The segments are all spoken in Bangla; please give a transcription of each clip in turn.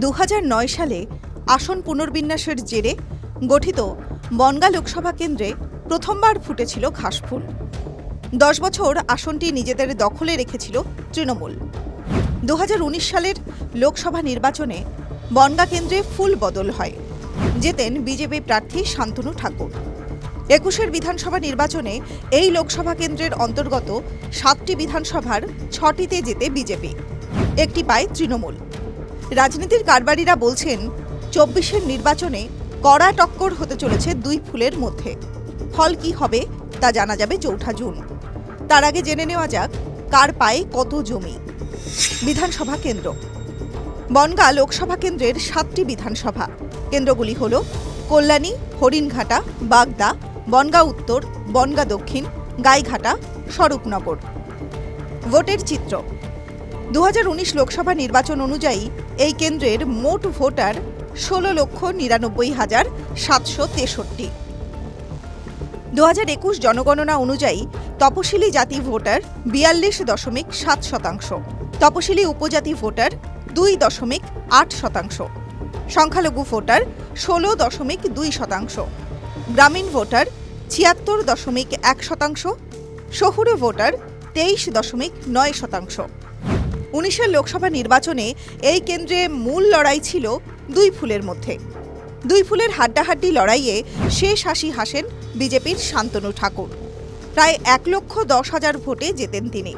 দু হাজার নয় সালে আসন পুনর্বিন্যাসের জেরে গঠিত বনগা লোকসভা কেন্দ্রে প্রথমবার ফুটেছিল ঘাসফুল। দশ বছর আসনটি নিজেদের দখলে রেখেছিল তৃণমূল। দু হাজার উনিশ সালের লোকসভা নির্বাচনে বনগা কেন্দ্রে ফুল বদল হয়। জেতেন বিজেপি প্রার্থী শান্তনু ঠাকুর। একুশের বিধানসভা নির্বাচনে এই লোকসভা কেন্দ্রের অন্তর্গত সাতটি বিধানসভার ছটিতে জেতে বিজেপি। একটি পায় তৃণমূল। রাজনীতির কারবারিরা বলছেন, চব্বিশের নির্বাচনে কড়া টক্কর হতে চলেছে দুই ফুলের মধ্যে। ফল কি হবে তা জানা যাবে চৌঠা জুন। তার আগে জেনে নেওয়া যাক, কার পায়ে কত জমি। বিধানসভা কেন্দ্র। বনগা লোকসভা কেন্দ্রের সাতটি বিধানসভা। কেন্দ্রগুলি হল কল্যাণী, হরিণঘাটা, বাগদা, বনগা উত্তর, বনগা দক্ষিণ, গাইঘাটা, স্বরূপনগর। ভোটের চিত্র। দু হাজার উনিশ লোকসভা নির্বাচন অনুযায়ী এই কেন্দ্রের মোট ভোটার ষোলো লক্ষ নিরানব্বই হাজার সাতশো তেষট্টি। দু জনগণনা অনুযায়ী তপশিলি জাতি ভোটার বিয়াল্লিশ দশমিক সাত শতাংশ, তপশিলি উপজাতি ভোটার দুই দশমিক আট শতাংশ, সংখ্যালঘু ভোটার ষোলো দশমিক দুই শতাংশ, গ্রামীণ ভোটার ছিয়াত্তর দশমিক এক শতাংশ, শহুরে ভোটার তেইশ দশমিক নয় শতাংশ। উনিশের লোকসভা নির্বাচনে এই কেন্দ্রে মূল লড়াই ছিল দুই ফুলের মধ্যে। দুই ফুলের হাড্ডাহাড্ডি লড়াইয়ে শেষ হাসি হাসেন বিজেপির শান্তনু ঠাকুর। প্রায় এক লক্ষ দশ হাজার ভোটে জেতেন তিনি।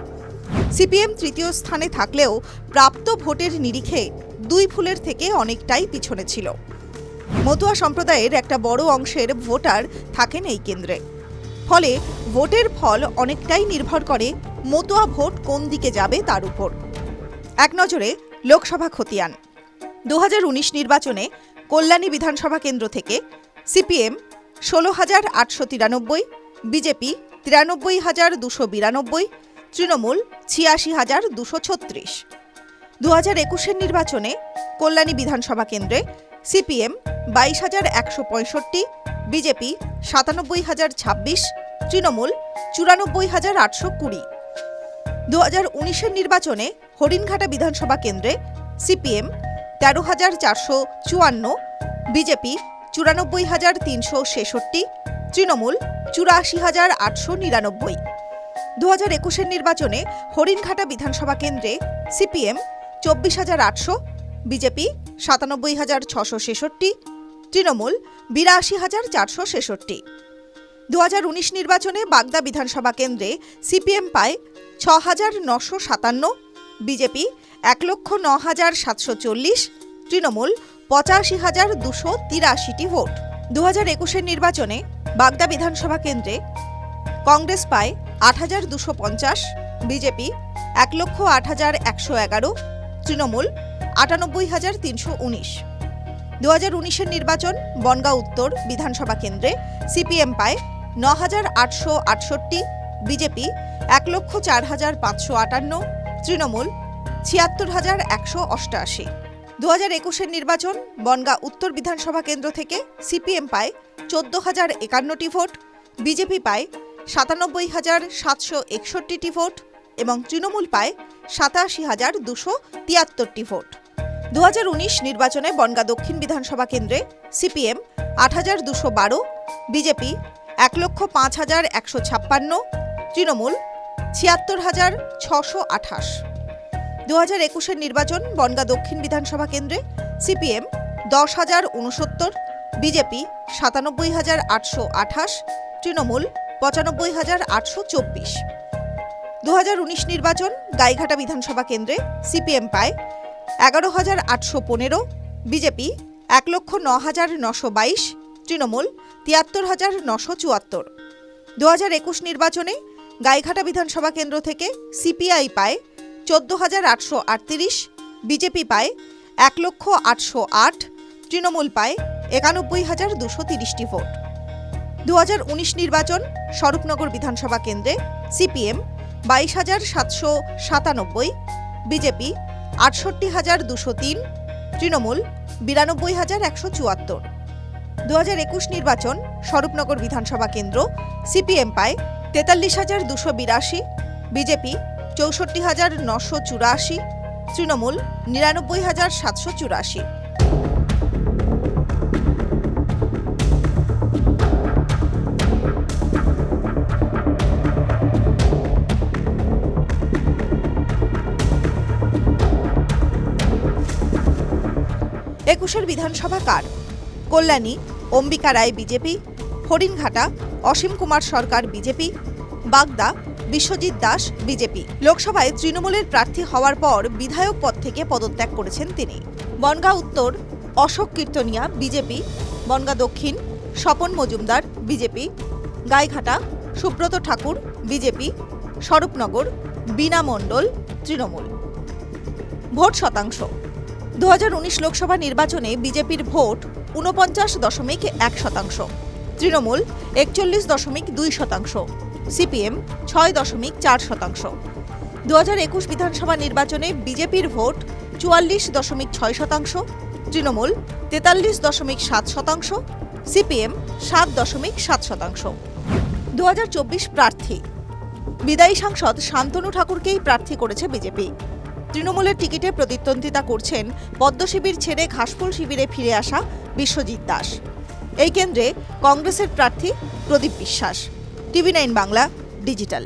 সিপিএম তৃতীয় স্থানে থাকলেও প্রাপ্ত ভোটের নিরিখে দুই ফুলের থেকে অনেকটাই পিছনে ছিল। মতুয়া সম্প্রদায়ের একটা বড় অংশের ভোটার থাকেন এই কেন্দ্রে। ফলে ভোটের ফল অনেকটাই নির্ভর করে মতুয়া ভোট কোন দিকে যাবে তার উপর। এক নজরে লোকসভা খতিয়ান। দু হাজার উনিশ নির্বাচনে কল্যাণী বিধানসভা কেন্দ্র থেকে সিপিএম ষোলো হাজার আটশো তিরানব্বই, বিজেপি তিরানব্বই হাজার দুশো বিরানব্বই, তৃণমূল ছিয়াশি হাজার দুশো ছত্রিশ। দু হাজার একুশের নির্বাচনে কল্যাণী বিধানসভা কেন্দ্রে সিপিএম বাইশ হাজার একশো পঁয়ষট্টি, বিজেপি সাতানব্বই হাজার ছাব্বিশ, তৃণমূল চুরানব্বই হাজার আটশো কুড়ি। দু হাজার উনিশের নির্বাচনে হরিণঘাটা বিধানসভা কেন্দ্রে সিপিএম তেরো হাজার চারশো চুয়ান্ন, বিজেপি চুরানব্বই হাজার তিনশো ছেষট্টি, তৃণমূল চুরাশি হাজার আটশো নিরানব্বই। দু হাজার একুশের নির্বাচনে হরিণঘাটা বিধানসভা কেন্দ্রে সিপিএম চব্বিশ হাজার আটশো, বিজেপি সাতানব্বই হাজার ছশো ছেষট্টি, তৃণমূল বিরাশি হাজার চারশো ছেষট্টি। দু হাজার উনিশ নির্বাচনে বাগদা বিধানসভা কেন্দ্রে সিপিএম পায় ছ হাজার নশো সাতান্ন বিজেপি এক লক্ষ ন হাজার সাতশো চল্লিশ, তৃণমূল পঁচাশি হাজার দুশো তিরাশিটি ভোট। দু হাজার একুশের নির্বাচনে বাগদা বিধানসভা কেন্দ্রে কংগ্রেস পায় আট হাজার দুশো পঞ্চাশ, বিজেপি এক লক্ষ আট হাজার একশো এগারো, তৃণমূল আটানব্বই হাজার তিনশো উনিশ। দু হাজার উনিশের নির্বাচন বনগাঁ উত্তর বিধানসভা কেন্দ্রে সিপিএম পায় ন হাজার আটশো আটষট্টি, বিজেপি এক লক্ষ চার হাজার পাঁচশো আটান্ন তৃণমূল ছিয়াত্তর হাজার একশো অষ্টআশি দু হাজার একুশের নির্বাচন বনগাঁ উত্তর বিধানসভা কেন্দ্র থেকে সিপিএম পায় চোদ্দ হাজার একান্নটি ভোট, বিজেপি পায় সাতানব্বই হাজার সাতশো একষট্টিটি ভোট এবং তৃণমূল পায় সাতাশি হাজার দুশো তিয়াত্তরটি ভোট। দু হাজার উনিশ নির্বাচনে বনগাঁ দক্ষিণ বিধানসভা কেন্দ্রে সিপিএম আট হাজার দুশো বারো, বিজেপি এক লক্ষ পাঁচ হাজার একশো ছাপ্পান্ন, তৃণমূল ছিয়াত্তর হাজার ছশো আঠাশ। দু হাজার একুশের নির্বাচন বনগাঁ দক্ষিণ বিধানসভা কেন্দ্রে সিপিএম দশ হাজার উনসত্তর, বিজেপি সাতানব্বই হাজার আটশো আঠাশ, তৃণমূল পঁচানব্বই হাজার আটশো চব্বিশ। দু হাজার উনিশ নির্বাচন গাইঘাটা বিধানসভা কেন্দ্রে সিপিএম পায় এগারো হাজার আটশো পনেরো, বিজেপি এক লক্ষ ন হাজার নশো বাইশ তৃণমূল তিয়াত্তর হাজার নশো চুয়াত্তর দু হাজার একুশ নির্বাচনে গাইঘাটা বিধানসভা কেন্দ্র থেকে সিপিআই পায় চোদ্দ হাজার আটশো আটত্রিশ, বিজেপি পায় এক লক্ষ আটশো আট, তৃণমূল পায় একানব্বই হাজার দুশো তিরিশটি ভোট। দু হাজার উনিশ নির্বাচন স্বরূপনগর বিধানসভা কেন্দ্রে সিপিএম বাইশ হাজার সাতশো সাতানব্বই, বিজেপি আটষট্টি হাজার দুশো তিন, তৃণমূল বিরানব্বই হাজার একশো চুয়াত্তর। দু নির্বাচন স্বরূপনগর বিধানসভা কেন্দ্র সিপিএম পায় তেতাল্লিশ হাজার দুশো বিরাশি, বিজেপি চৌষট্টি হাজার নশো চুরাশি, তৃণমূল নিরানব্বই হাজার সাতশো চুরাশি। একুশের বিধানসভা কার? Kalyani, Ambika Ray BJP, Haringhata Asim Kumar Sarkar BJP, Bagda, Biswajit Das BJP. লোকসভায় তৃণমূলের প্রার্থী হওয়ার পর বিধায়ক পদ থেকে পদত্যাগ করেছেন তিনি। বনগাঁ উত্তর, Ashok Kirtania BJP, Bangaon Dakshin, Swapan Majumdar BJP, Gaighata, Subrata Thakur BJP, Swarupnagar, Bina Mondal Trinamool. Vote শতাংশ। দু হাজার উনিশ লোকসভা নির্বাচনে বিজেপির ভোট ঊনপঞ্চাশ দশমিক এক শতাংশ। তৃণমূল একচল্লিশ দশমিক দুই শতাংশ, সিপিএম ছয় দশমিক চার শতাংশ। দু হাজার একুশ বিধানসভা নির্বাচনে বিজেপির ভোট চুয়াল্লিশ দশমিক ছয় শতাংশ, তৃণমূল তেতাল্লিশ দশমিক সাত শতাংশ, সিপিএম সাত দশমিক সাত শতাংশ। দু হাজার চব্বিশ প্রার্থী। বিদায়ী সাংসদ শান্তনু ঠাকুরকেই প্রার্থী করেছে বিজেপি। তৃণমূলের টিকিটে প্রতিদ্বন্দ্বিতা করছেন পদ্ম শিবির ছেড়ে ঘাসফুল শিবিরে ফিরে আসা বিশ্বজিৎ দাস। এই কেন্দ্রে কংগ্রেসের প্রার্থী প্রদীপ বিশ্বাস টিভি নাইন বাংলা ডিজিটাল।